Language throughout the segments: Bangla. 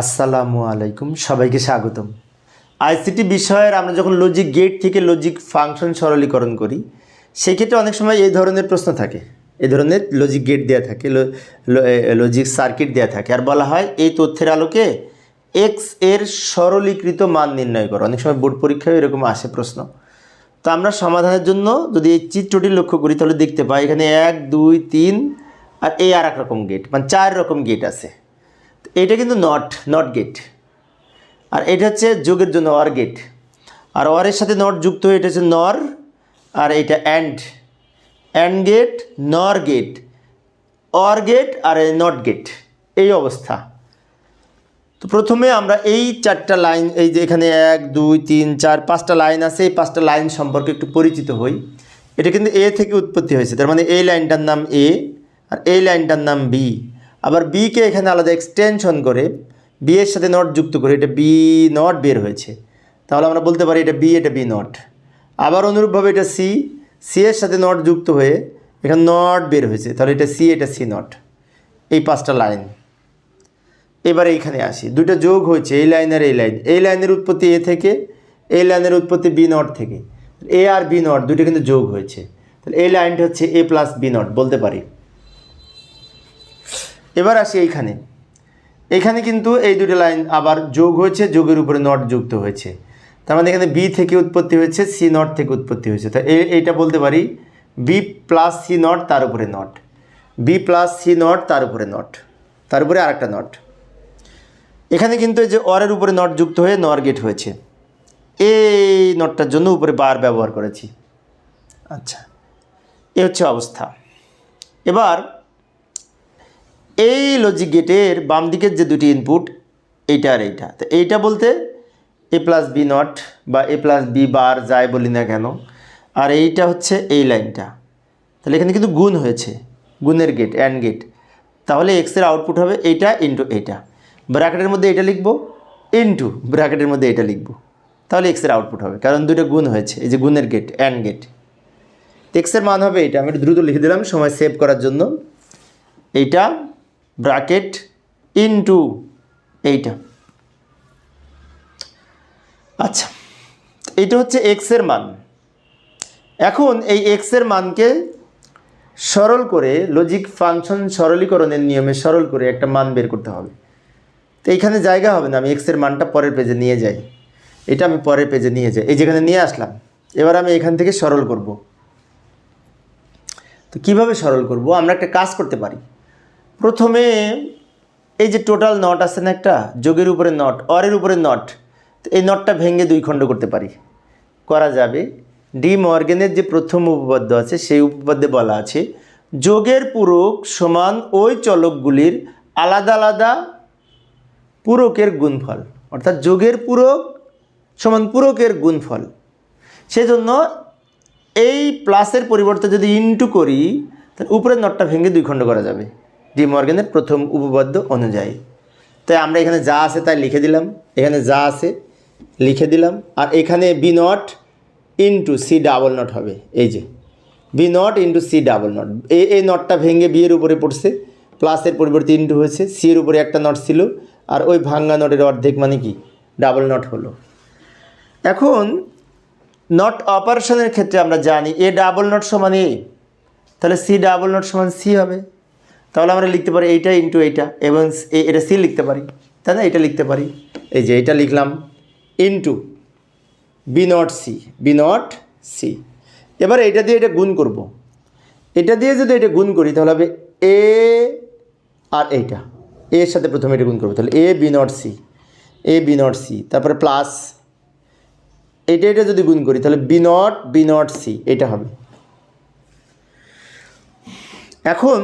আসসালামু আলাইকুম, সবাইকে স্বাগতম। আইসিটি বিষয়ের আমরা যখন লজিক গেট থেকে লজিক ফাংশন সরলীকরণ করি সেই ক্ষেত্রে অনেক সময় এই ধরনের প্রশ্ন থাকে। এই ধরনের লজিক গেট দেওয়া থাকে লজিক সার্কিট দেওয়া থাকে। আর বলা হয় এই তথ্যের আলোকে এক্সের সরলীকৃত মান নির্ণয় করো। অনেক সময় বোর্ড পরীক্ষায় এরকম আসে প্রশ্ন। তো আমরা সমাধানের জন্য যদি এই চিত্রটি লক্ষ্য করি, তাহলে দেখতে পাই এখানে এক, দুই, তিন আর এই আর এক রকম গেট মানে চার রকম গেট আছে। এটা কিন্তু নট নট গেট আর এটা হচ্ছে যোগের জন্য অর গেট আর অরের সাথে নট যুক্ত হয়ে এটা হচ্ছে নর আর এটা and and gate nor gate or gate R not gate এই অবস্থা। তো প্রথমে আমরা এই চারটা লাইন এই যে এখানে এক, দুই, তিন, চার, পাঁচটা লাইন আছে, এই পাঁচটা লাইন সম্পর্কে একটু পরিচিত হই। এটা কিন্তু এ থেকে উৎপত্তি হয়েছে, তার মানে এই লাইনটার নাম এ আর এই লাইনটার নাম বি আবার বিকে এখানে আলাদা এক্সটেনশন করে বি এর সাথে নট যুক্ত করে, এটা বি নট বের হয়েছে। তাহলে আমরা বলতে পারি এটা বি এটা বি নট আবার অনুরূপভাবে এটা সি সি এর সাথে নট যুক্ত হয়ে এখানে নট বের হয়েছে। তাহলে এটা সি এটা সি নট এই পাঁচটা লাইন এবারে এইখানে আসি। দুইটা যোগ হয়েছে, এই লাইন আর এই লাইন এই লাইনের উৎপত্তি এ থেকে, এই লাইনের উৎপত্তি বি নট থেকে। এ আর বি নট দুইটা কিন্তু যোগ হয়েছে। তাহলে এই লাইনটা হচ্ছে এ প্লাস বি নট বলতে পারি। এবার আসি এইখানে। এখানে কিন্তু এই দুটো লাইন আবার যোগ হয়েছে, যোগের উপরে নট যুক্ত হয়েছে। তার মানে এখানে বি থেকে উৎপত্তি হয়েছে সি নট থেকে উৎপত্তি হয়েছে। তা এই- এইটা বলতে পারি বি প্লাস সি নট তার উপরে not B plus C not তার উপরে নট তার উপরে আরেকটা নট এখানে কিন্তু এই যে অরের উপরে নট যুক্ত হয়ে নর গেট হয়েছে। এই নটটার জন্য উপরে বার ব্যবহার করেছি। আচ্ছা এ হচ্ছে অবস্থা। এবার এই লজিক গেটের বাম দিকের যে দুটি ইনপুট এইটা আর এইটা। তো এইটা বলতে এ প্লাস বি নট বা এ প্লাস বি বার যায় বলি না কেন, আর এইটা হচ্ছে এই লাইনটা। তাহলে এখানে কিন্তু গুণ হয়েছে, গুণের গেট অ্যান্ড গেট তাহলে এক্সের আউটপুট হবে এইটা ইন্টু এইটা। ব্র্যাকেটের মধ্যে এটা লিখব ইন্টু ব্র্যাকেটের মধ্যে এটা লিখব। তাহলে এক্সের আউটপুট হবে, কারণ দুটো গুণ হয়েছে, এই যে গুণের গেট অ্যান্ড গেট এক্সের মান হবে এটা আমি দ্রুত লিখে দিলাম, সময় সেভ করার জন্য। এইটা ব্র্যাকেট ইনটু এইটা। আচ্ছা এটা হচ্ছে এক্সের মান। এখন এই এক্সের মানকে সরল করে লজিক ফাংশন সরলীকরণের নিয়মে সরল করে একটা মান বের করতে হবে। তো এইখানে জায়গা হবে না, আমি এক্সের মানটা পরের পেজে নিয়ে যাই। এটা আমি পরের পেজে নিয়ে যাই। এই যেখানে নিয়ে আসলাম, এবার আমি এখান থেকে সরল করব। তো কীভাবে সরল করব? আমরা একটা কাজ করতে পারি। প্রথমে এই যে টোটাল নট আছে না একটা, যোগের উপরে নট অরের উপরে নট এই নটটা ভেঙে দুই খণ্ড করতে পারি। করা যাবে। ডি মর্গেনের যে প্রথম উপপাদ্য আছে, সেই উপপাদ্যে বলা আছে, যোগের পূরক সমান ওই চলকগুলির আলাদা আলাদা পূরকের গুণফল। অর্থাৎ যোগের পূরক সমান পূরকের গুণফল। সেজন্য এই প্লাসের পরিবর্তে যদি ইনটু করি, তাহলে উপরের নটটা ভেঙে দুই খণ্ড করা যাবে। ডি মর্গেনের প্রথম উপপাদ্য অনুযায়ী। তাই আমরা এখানে যা আছে তাই লিখে দিলাম। এখানে যা আছে লিখে দিলাম। আর এখানে B not into C double not হবে। এই যে B not into C double not A, এই নটটা ভেঙে বিয়ের উপরে পড়ছে। প্লাসের পরিবর্তে ইন্টু হয়েছে। সি এর উপরে একটা নট ছিল। আর ওই ভাঙ্গা নটের অর্ধেক মানে কি? ডাবল নট হলো। এখন নট অপারেশনের ক্ষেত্রে আমরা জানি এ ডাবল নট সমান এ তাহলে সি ডাবল নট সমান সি হবে। তাহলে আমরা লিখতে পারি এইটা ইন্টু এইটা, এবং এটা সি লিখতে পারি। তাই না এটা লিখতে পারি। এই যে এটা লিখলাম into B not C B not C এবার এটা দিয়ে এটা গুণ করব। এটা দিয়ে যদি এটা গুণ করি, তাহলে হবে এ আর এইটা। এর সাথে প্রথমে এটা গুণ করব, তাহলে A B not C A B not C তারপরে প্লাস এটা এটা যদি গুণ করি, তাহলে B not B not C এটা হবে। এখন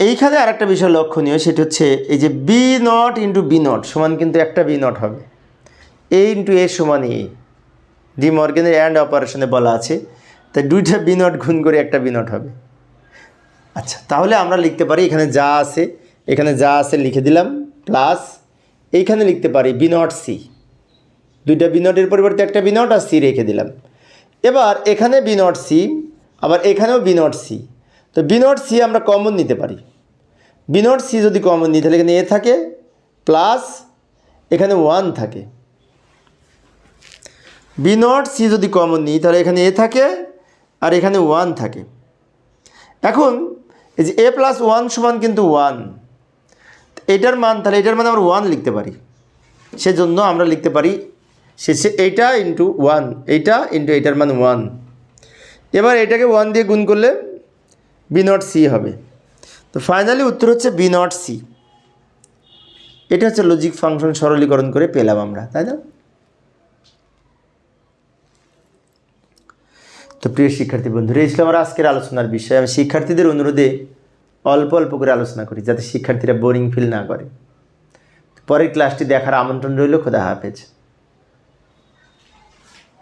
এইখানে আর একটা বিষয় লক্ষণীয় সেটা হচ্ছে এই যে B not into B not সমান কিন্তু একটা বি নট হবে এ ইন্টু এ সমান এ ডি মর্গেনের অ্যান্ড অপারেশনে বলা আছে তাই দুইটা বি নট গুণ করে একটা বি নট হবে আচ্ছা তাহলে আমরা লিখতে পারি এখানে যা আছে এখানে যা আছে লিখে দিলাম প্লাস এইখানে লিখতে পারি বি নট সি দুইটা বি নটের পরিবর্তে একটা বি নট আর সি রেখে দিলাম এবার এখানে বি নট সি আবার এখানেও বি নট সি তো বি নট সি আমরা কমন নিতে পারি বি সি যদি কমন নিই তাহলে এখানে এ থাকে প্লাস এখানে ওয়ান থাকে। বি সি যদি কমন নিই তাহলে এখানে এ থাকে, আর এখানে ওয়ান থাকে। এখন, এই যে এ প্লাস ওয়ান সমান কিন্তু ওয়ান এটার মান, তাহলে এটার মানে আমরা ওয়ান লিখতে পারি। সেজন্য আমরা লিখতে পারি, শেষে এইটা ইন্টু ওয়ান এইটা ইন্টু এইটার মান ওয়ান এবার এটাকে ওয়ান দিয়ে গুণ করলে বি নট সি হবে। তো ফাইনালি উত্তর হচ্ছে বি নট সি এটা হচ্ছে লজিক ফাংশন সরলীকরণ করে পেলাম আমরা, তাই না? তো প্রিয় শিক্ষার্থী বন্ধুরা, এই ছিল আমার আজকের আলোচনার বিষয়। আমি শিক্ষার্থীদের অনুরোধে অল্প অল্প করে আলোচনা করি, যাতে শিক্ষার্থীরা বোরিং ফিল না করে। পরের ক্লাসটি দেখার আমন্ত্রণ রইল, খোদা হাফেজ।